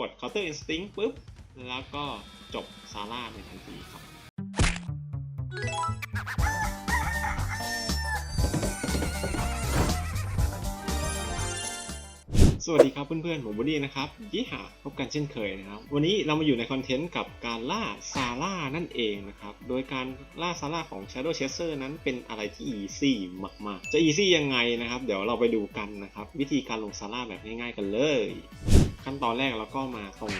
กด counter instinct ปุ๊บ แล้วก็จบซาร่าในทันทีครับสวัสดีครับเพื่อนๆ ผมบูดี้นะครับยี่หาพบกันเช่นเคยนะครับ วันนี้เรามาอยู่ในคอนเทนต์กับการล่าซาร่านั่นเองนะครับ โดยการล่าซาร่าของ Shadow Chaser นั้นเป็นอะไรที่อีซี่มากๆ จะอีซี่ยังไงนะครับ เดี๋ยวเราไปดูกันนะครับ วิธีการลงซาร่าแบบง่ายๆกันเลย ขั้นตอนแรกเราก็มาตรง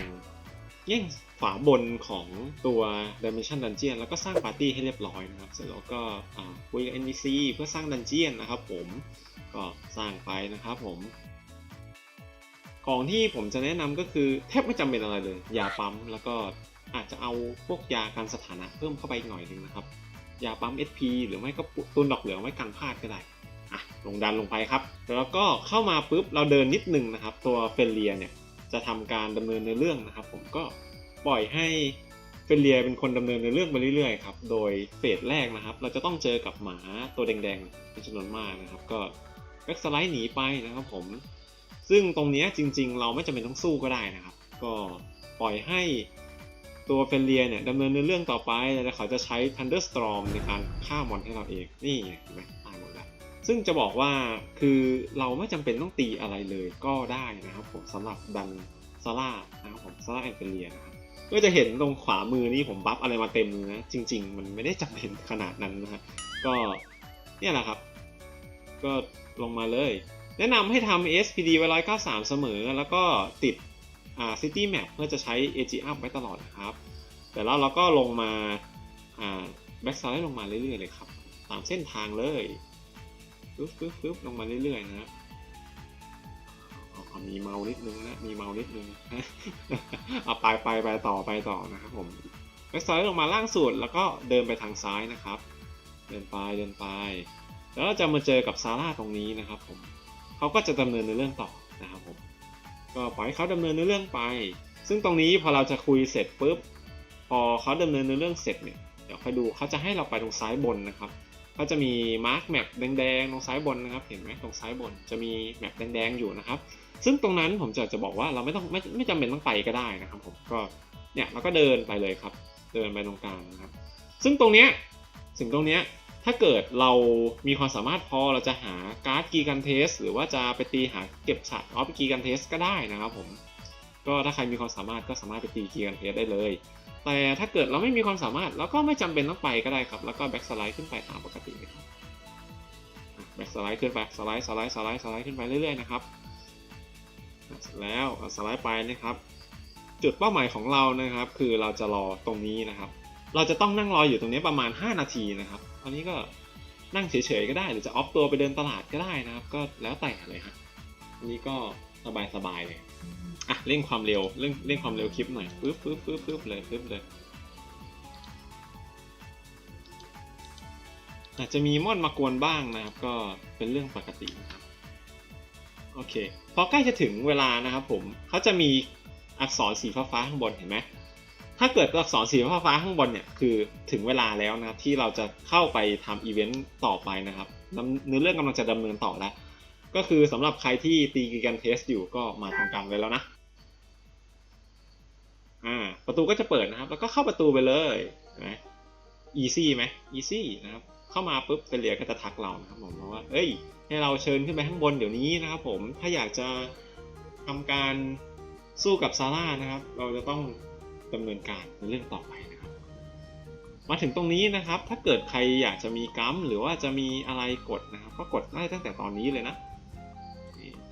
แย่งฝาบนของตัว Dimension Dungeon แล้วก็สร้างปาร์ตี้ให้เรียบร้อยนะครับ เสร็จแล้วก็อ่าคุยกับ NPC เพื่อสร้างดันเจียนนะครับผมก็สร้างไปนะครับผม ของที่ผมจะแนะนำก็คือแทบไม่จำเป็นอะไรเลยยาปั๊มแล้วก็อาจจะเอาพวกยากันสถานะเพิ่มเข้าไปอีกหน่อยหนึงนะครับยาปั๊ม SP หรือไม่ก็ตุนดอกเหลืองไว้กันพลาดก็ได้อะลงดันลงไปครับ แล้วก็เข้ามาปุ๊บเราเดินนิดนึงนะครับ ตัวเฟลเลียเนี่ย จะทำการดำเนินในเรื่องนะครับ ผมก็ปล่อยให้เฟลเลียเป็นคนดำเนินในเรื่องไปเรื่อยๆครับโดยเฟสแรกนะครับ เราจะต้องเจอกับหมาตัวแดงๆเป็นจำนวนมากนะครับ ก็แบ็กสไลด์หนีไปนะครับผม ซึ่งตรงนี้จริง ๆ เราไม่จำเป็นต้องสู้ก็ได้นะครับ ก็ปล่อยให้ตัวเฟลเลียเนี่ยดำเนินในเรื่องต่อไปแล้วเขาจะใช้ Thunderstorm ในการฆ่ามอนให้เราเองนี่เห็นไหมตายหมดแล้ว ซึ่งจะบอกว่าคือเราไม่จำเป็นต้องตีอะไรเลยก็ได้นะครับผมสำหรับดันซาร่านะครับผมซาร่าแอนเฟเลียนะครับก็จะเห็นตรงขวามือนี่ผมบัฟอะไรมาเต็มเลยนะจริง ๆ มันไม่ได้จำเป็นขนาดนั้นนะฮะก็เนี่ยแหละครับ ก็ลงมาเลย แนะนำให้ทำ SPD ไว้ 193 เสมอ แล้วก็ติดอ่า City Map เพื่อจะใช้ AG Up ไว้ตลอดนะครับ แต่แล้วเราก็ลงมาอ่า Back Side ลงมาเรื่อยๆเลยครับ ตามเส้นทางเลย ปึ๊บปึ๊บปึ๊บลงมาเรื่อยๆนะอาเอมีเมานิดนึงนะ มีเมานิดนึงเอาไปไปไปต่อไปต่อนะครับผม Back Side ลงมาล่างสุดแล้วก็เดินไปทางซ้ายนะครับ เดินไปเดินไป แล้วเราจะมาเจอกับซาร่าตรงนี้นะครับผมเขาก็จะดำเนินในเรื่องต่อนะครับผมก็ปล่อยให้เขาดำเนินในเรื่องไป ซึ่งตรงนี้พอเราจะคุยเสร็จปุ๊บพอเขาดำเนินในเรื่องเสร็จเนี่ยเดี๋ยวคอยดูเขาจะให้เราไปตรงซ้ายบนนะครับ เขาจะมีมาร์กแมปแดงๆตรงซ้ายบนนะครับ เห็นไหมตรงซ้ายบนจะมีแมปแดงๆอยู่นะครับ ซึ่งตรงนั้นผมจะจะบอกว่าเราไม่ต้องไม่ไม่จำเป็นต้องไปก็ได้นะครับผมก็เนี่ยเราก็เดินไปเลยครับ เดินไปตรงกลางนะครับ ซึ่งตรงเนี้ยถึงตรงเนี้ยถ้าเกิดเรามีความสามารถพอเราจะหาการ์ดกีกันเทส หรือว่าจะไปตีหาเก็บฉากออฟกีกันเทสก็ได้นะครับผมก็ถ้าใครมีความสามารถก็สามารถไปตีกีกันเทสได้เลย แต่ถ้าเกิดเราไม่มีความสามารถเราก็ไม่จำเป็นต้องไปก็ได้ครับ แล้วก็แบ็กสไลด์ขึ้นไปตามปกติเลยครับแบ็กสไลด์ขึ้นไปสไลด์สไลด์สไลด์สไลด์ขึ้นไปเรื่อยๆนะครับเสร็จแล้วสไลด์ไปนะครับ จุดเป้าหมายของเรานะครับ คือเราจะรอตรงนี้นะครับ เราจะต้องนั่งรออยู่ตรงนี้ประมาณ 5 นาทีนะครับอันนี้ก็นั่งเฉยๆก็ได้ หรือจะออฟตัวไปเดินตลาดก็ได้นะครับ ก็แล้วแต่เลยฮะอันนี้ก็สบายๆเลย อะเร่งความเร็วเร่งเร่งความเร็วคลิปหน่อยปึ๊บปึ๊บปึ๊บปึ๊บเลยปึ๊บเลยอาจจะมีม่อนมากวนบ้างนะครับ ก็เป็นเรื่องปกตินะครับโอเคพอใกล้จะถึงเวลานะครับผมเขาจะมีอักษรสีฟ้าๆข้างบนเห็นไหมถ้าเกิดอักษรสีฟ้าฟ้าข้างบนเนี่ยคือถึงเวลาแล้วนะครับที่เราจะเข้าไปทำอีเวนต์ต่อไปนะครับเนื้อเรื่องกำลังจะดำเนินต่อแล้ว ก็คือสำหรับใครที่ตีกีกันเทสอยู่ก็มาทำการไว้แล้วนะ อ่า ประตูก็จะเปิดนะครับ แล้วก็เข้าประตูไปเลยเห็นไหม easy ไหม easy นะครับ เข้ามาปุ๊บเฟเลียก็จะทักเรานะครับผมว่า เอ้ย ให้เราเชิญขึ้นไปข้างบนเดี๋ยวนี้นะครับผม ถ้าอยากจะทำการสู้กับซาร่านะครับ เราจะต้องดำเนินการในเรื่องต่อไปนะครับ มาถึงตรงนี้นะครับ ถ้าเกิดใครอยากจะมีกัมหรือว่าจะมีอะไรกดนะครับ ก็กดได้ตั้งแต่ตอนนี้เลยนะ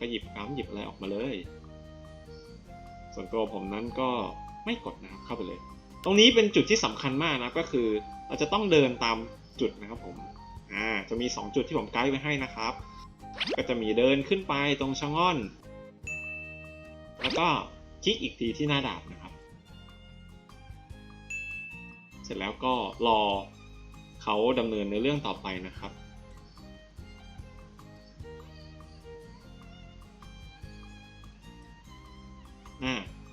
ก็หยิบกัมหยิบอะไรออกมาเลย ส่วนตัวผมนั้นก็ไม่กดนะครับเข้าไปเลย ตรงนี้เป็นจุดที่สำคัญมากนะก็คือ เราจะต้องเดินตามจุดนะครับผมอ่าจะมี 2 จุดที่ผมไกด์ไว้ให้นะครับ ก็จะมีเดินขึ้นไปตรงชะง่อน แล้วก็คลิกอีกทีที่หน้าดาบนะครับ เสร็จแล้วก็รอเขาดำเนินในเรื่องต่อไปนะครับ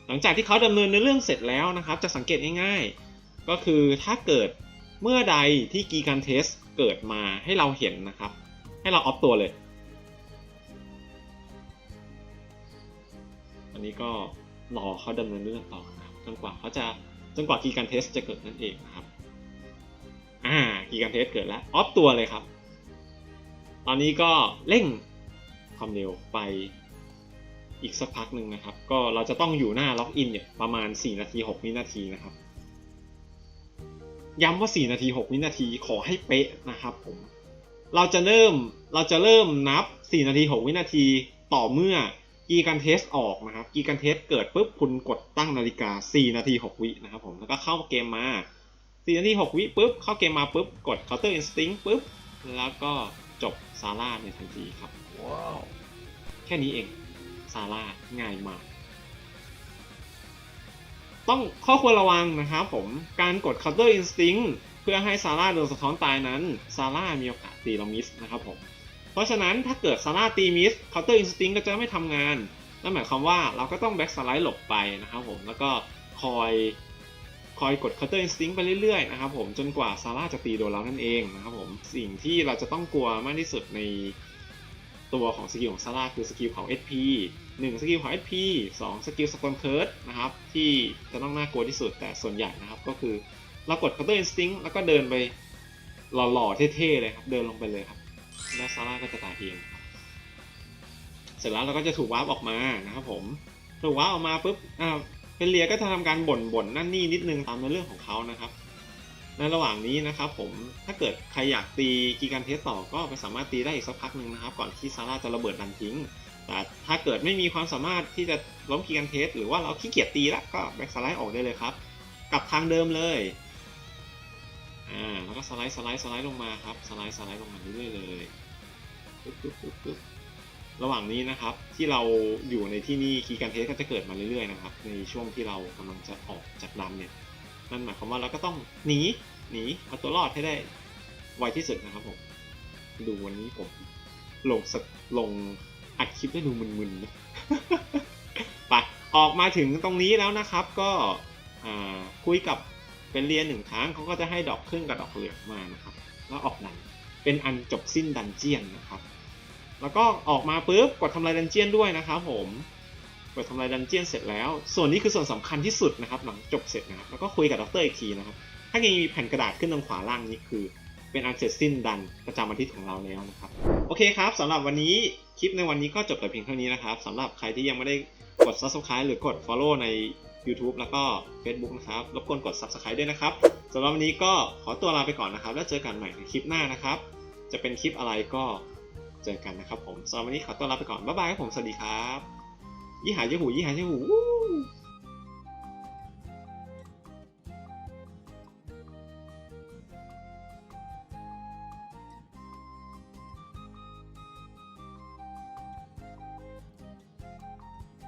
หลังจากที่เขาดำเนินในเรื่องเสร็จแล้วนะครับ จะสังเกตง่ายๆ ก็คือถ้าเกิดเมื่อใดที่กีการเทสเกิดมาให้เราเห็นนะครับ ให้เราออฟตัวเลย อันนี้ก็รอเขาดำเนินเรื่องต่อนะครับจนกว่าเขาจะจนกว่ากีการเทสจะเกิดนั่นเองนะครับ อ่ากีการเทสเกิดแล้วออฟตัวเลยครับ ตอนนี้ก็เร่งความเร็วไป อีกสักพักหนึ่งนะครับ ก็เราจะต้องอยู่หน้าล็อกอินเนี่ยประมาณ 4 นาที 6 วินาทีนะครับ ย้ำว่า 4 นาที 6 วินาทีขอให้เป๊ะนะครับผม เราจะเริ่มเราจะเริ่มนับ 4 นาที 6 วินาทีต่อเมื่อกีกันเทสออกนะครับกีกันเทสเกิดปุ๊บคุณกดตั้งนาฬิกา 4 นาที 6 วินะครับผมแล้วก็เข้าเกมมา 4 นาที 6 วิปุ๊บเข้าเกมมาปุ๊บกด counter instinct ปุ๊บแล้วก็จบซาร่าในทันทีครับ ว้าว แค่นี้เอง ซาร่าง่ายมาก ต้องข้อควรระวังนะครับผม การกด counter instinct เพื่อให้ซาร่าโดนสะท้อนตายนั้นซาร่ามีโอกาสตีเรามิสนะครับผม เพราะฉะนั้นถ้าเกิดซาร่าตีมิส counter instinct ก็จะไม่ทำงาน นั่นหมายความว่าเราก็ต้องแบ็กสไลด์หลบไปนะครับผม แล้วก็คอยคอยกด counter instinct ไปเรื่อยๆนะครับผมจนกว่าซาร่าจะตีโดนเรานั่นเองนะครับผม สิ่งที่เราจะต้องกลัวมากที่สุดใน ตัวของสกิลของซาร่าคือสกิลของ SP 1 สกิลของ SP 2 สกิลสกอนเคิร์ดนะครับ ที่จะต้องน่ากลัวที่สุดแต่ส่วนใหญ่นะครับ ก็คือเรากด counter instinct แล้วก็เดินไปหล่อๆ เท่ๆ เลยครับ เดินลงไปเลยครับ แล้วซาร่าก็จะตายเองครับเสร็จแล้วเราก็จะถูกวาร์ปออกมานะครับผมถูกวาร์ปออกมาปุ๊บอ่าเป็นเลียก็จะทำการบ่นบ่นนั่นนี่นิดนึงตามในเรื่องของเขานะครับ ในระหว่างนี้นะครับผมถ้าเกิดใครอยากตีกีการเทสต่อก็ไปสามารถตีได้อีกสักพักหนึ่งนะครับ ก่อนที่ซาร่าจะระเบิดดันทิ้ง แต่ถ้าเกิดไม่มีความสามารถที่จะล้มกีการเทสหรือว่าเราขี้เกียจตีแล้วก็แบ็กสไลด์ออกได้เลยครับกลับทางเดิมเลยอ่าแล้วก็สไลด์สไลด์สไลด์ลงมาครับสไลด์สไลด์ลงมาเรื่อยๆเลยปึ๊บปึ๊บปึ๊บปึ๊บระหว่างนี้นะครับที่เราอยู่ในที่นี่คีการเทสก็จะเกิดมาเรื่อยๆนะครับในช่วงที่เรากำลังจะออกจากดันเนี่ย นั่นหมายความว่าเราก็ต้องหนีหนีเอาตัวรอดให้ได้ไวที่สุดนะครับผม ดูวันนี้ผมลงสักลงอัดคลิปได้ดูมึนๆนะไปออกมาถึงตรงนี้แล้วนะครับก็คุยกับเป็นเรียนหนึ่งครั้งเขาก็จะให้ดอกครึ่งกับดอกเหลืองมานะครับ แล้วออกดันเป็นอันจบสิ้นดันเจียนนะครับ แล้วก็ออกมาปุ๊บกดทำลายดันเจียนด้วยนะครับผม กดทำลายดันเจียนเสร็จแล้ว ส่วนนี้คือส่วนสำคัญที่สุดนะครับหลังจบเสร็จนะครับแล้วก็คุยกับดรอีกทีนะครับ ถ้ายังมีแผ่นกระดาษขึ้นตรงขวาล่างนี้คือ เป็นอันเสร็จสิ้นดันประจำอาทิตย์ของเราแล้วนะครับ โอเคครับสำหรับวันนี้คลิปในวันนี้ก็จบแต่เพียงเท่านี้นะครับสำหรับใครที่ยังไม่ได้กด subscribe หรือกด follow ใน YouTube แล้วก็ Facebook นะครับ รบกวนกด subscribe ด้วยนะครับสำหรับวันนี้ก็ขอตัวลาไปก่อนนะครับ แล้วเจอกันใหม่ในคลิปหน้านะครับ จะเป็นคลิปอะไรก็เจอกันนะครับผมสำหรับวันนี้ขอตัวลาไปก่อน บ๊ายบายครับผม สวัสดีครับ ยี่หายี่หูยี่หายี่หู